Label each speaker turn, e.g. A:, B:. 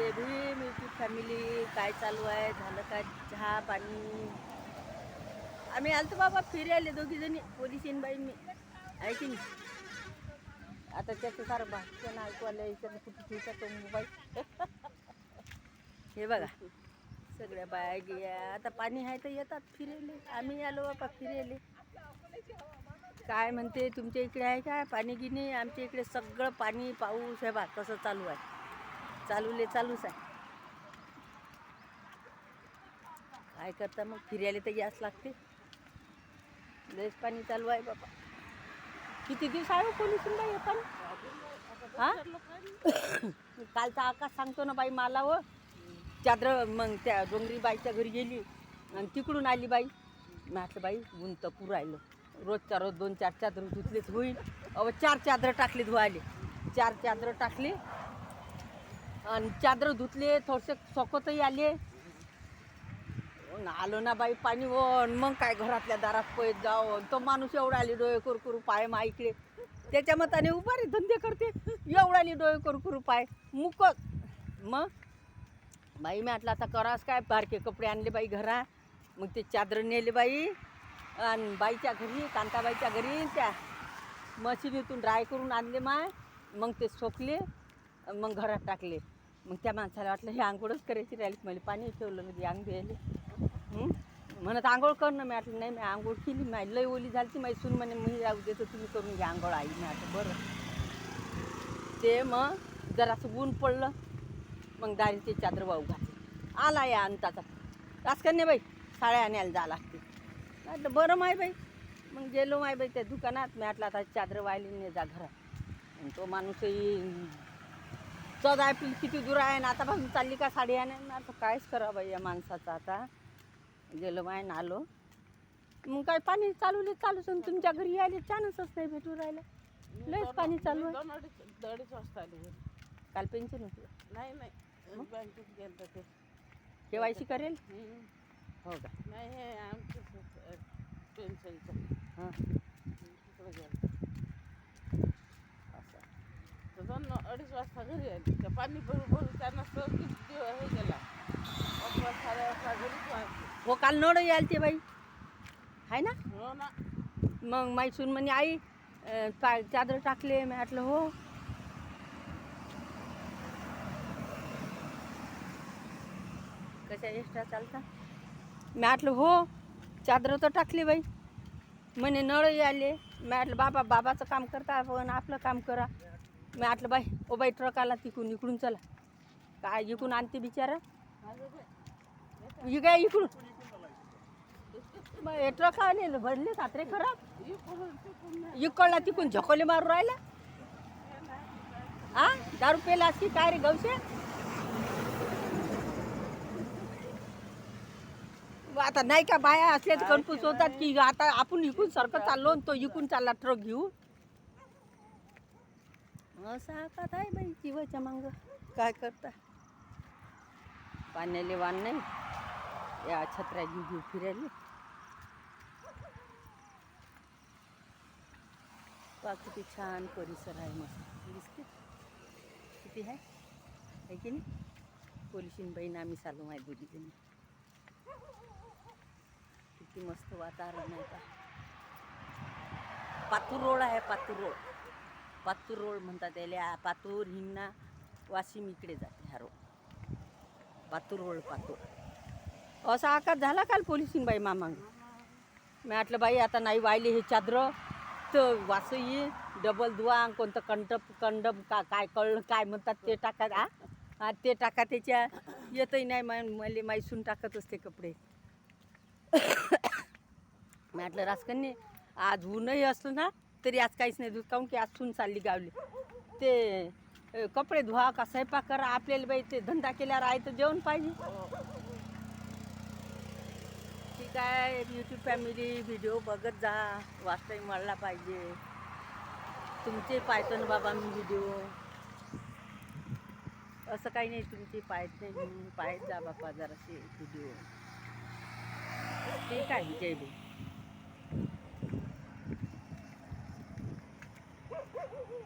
A: जय Bhim YouTube family काय चालू आहे झालं काय चहा पाणी? आम्ही आलतो बाबा फिरायला दोघी जणी येईन बाई मी. आहे की नाही? आता त्याचं सारं भाषण ऐकू आलं याच्यानं कुठे ठेवता तो मोबाईल? हे बघा. सगळ्या बाया गिया आता पाणी आहे तर येतात फिरेले आम्ही आलो बाबा फिरेले काय म्हणते तुमच्या इकडे आहे काय पाणी गिनी आमच्या इकडे सगळं पाणी पाऊस हे बा कसं चालू आहे. चालूले चालूच आहे. काय करता मग? फिरायला तर याच लागते. लयच पाणी चालू आहे बाबा. किती दिवस आहे हो कोणी पोलीस बाई आपण हा? कालचा आकाश सांगतो ना बाई मला व चादर मग त्या डोंगरी बाईच्या घरी गेली आणि तिकडून आली बाई. म्हटलं बाई ऊन तपू राहिलं रोजच्या रोज दोन चार चादर धुतलेच होईल. अव चार चादर टाकले धुवाले हो चार चादर टाकले. आणि चादर धुतले थोडेसे सोकतही आले. हो आलो ना बाई पाणी वन मग काय घरातल्या दारात पळत जाओ तो माणूस एवढा आली डोळे करू करू पाय मा इकडे. त्याच्या मताने उभारी धंदे करते. एवढाली डोळे करू करू पाय. मुकत. मग? बाई मी म्हटलं आता करास काय? बारके कपडे आणले बाई घरा. मग ते चादर नेले बाई. आणि बाईच्या घरी कांताबाईच्या घरी त्या मशिनीतून ड्राय करून आणले माय. मग ते सोकले. मग घरात टाकले. मग त्या माणसाला वाटलं हे आंघोळच करायची राहिली मला पाणी ठेवलं म्हणजे अंग द्यायले म्हणत आंघोळ कर ना. मी म्हटलं नाही मी आंघोळ केली माझी लय ओली झाली ती माझी सून म्हणे मी राहू देतो तुम्ही करून घ्या आंघोळ आई. मी आता बरं. ते मग जरासं ऊन पडलं मग दारीचे चादर वाहू घातली. आला या अंताचा. राजकन्या बाई साड्या आणायला जा लागते. म्हटलं बरं माय बाई. मग गेलो माय बाई त्या दुकानात. मी म्हटलं आता चादर वाहिली नाही जा घरात. तो माणूसही चद आहे आपली किती दूर आहे ना आता भाऊन चालली का साडी आणायला आता कायच करा बाई या माणसाचं आता. गेलो माय ना आलो. मग काय पाणी चालू चालूच आणि तुमच्या घरी यायले चान्सच नाही भेटू राहिलं. लयच पाणी चालू आहे.
B: दोन अडीच अडीच वाजता आली घरी.
A: काल पेन्शन होतं.
B: नाही नाही. बँकेत गेलं ते.
A: के वाय सी करेल?
B: हम्म.
A: हो का?
B: नाही हे आमचं पेन्शनचं.
A: हां.
B: तिकडे गेलं तर दोन अडीच वाजता घरी आली. त्या पाणी भरू भरू त्यांना किती दिवस हे गेला अकरा साडे अकरा घरीच वाजली
A: हो काल नळ यायला ते बाई. आहे ना?
B: हो ना.
A: मग माई सून म्हणे आई अं, पा चादर टाकले. मी म्हटलं हो. कशा एक्स्ट्रा चालता? मी म्हटलं हो चादर तर टाकली बाई. म्हणे नळ आले मी म्हटलं बाबा बाबाचं काम करता पण आपलं काम करा. मी म्हटलं बाई ओ बाई ट्रक आला तिकून इकडून चला. काय इकडून आणते बिचारा? ही काय इकडून. मग हे ट्रक आले भरले सात्रे खराब
B: तिकडून.
A: इकडला तिकून झकोले मारू राहिला. हा? दारू पेला की काय रे गवशे? आता नाही का बाया असल्या तर कन्फ्यूज होतात की आता आपण इकून सारखं चाललो तो इकून चालला ट्रक घेऊ असं का आहे बाई जीवाच्या मग. काय करता? पाण्याले वान नाही. या छत्र्या घेऊ घेऊ फिरायला. पा किती छान परिसर आहे मस्त. दिसते किती आहे? है की नाही? पोलिशीन बहीण आम्ही चालू आहे दोघी जणी किती मस्त वातावरण आहे का पातूर रोड आहे पातूर रोड. पातूर रोड म्हणतात त्याला. पातूर हिंगणा वाशिम इकडे जाते हा रोड. पातूर रोड पातूर. असा आकार झाला काल पोलिसीन बाई मामांग. मी म्हटलं बाई आता नाही वाहिले हे चादर. तर वास ये डबल धुवा कोणतं कंटप कंडप का काय कळलं काय म्हणतात ते टाकात आ? हा ते टाका त्याच्या. येतही नाही मा मला माईसून टाकत असते कपडे. म्हटलं राजकन्ने आज ऊनही असलं ना तरी आज काहीच नाही धुत काहून की आज सून चालली गावली. ते कपडे धुवा का स्वयंपाक करा आपल्याला बाई ते धंदा केल्यावर आहे तर जेवण पाहिजे. ठीक आहे यूट्यूब फॅमिली व्हिडिओ बघत जा. वाचताही મળला पाहिजे. तुमचे पाहतो ना बाबा मी व्हिडिओ असं काही नाही तुमचे पाहत नाही मी पाहत जा बाबा जरासे व्हिडिओ ठीक आहे जय भीम.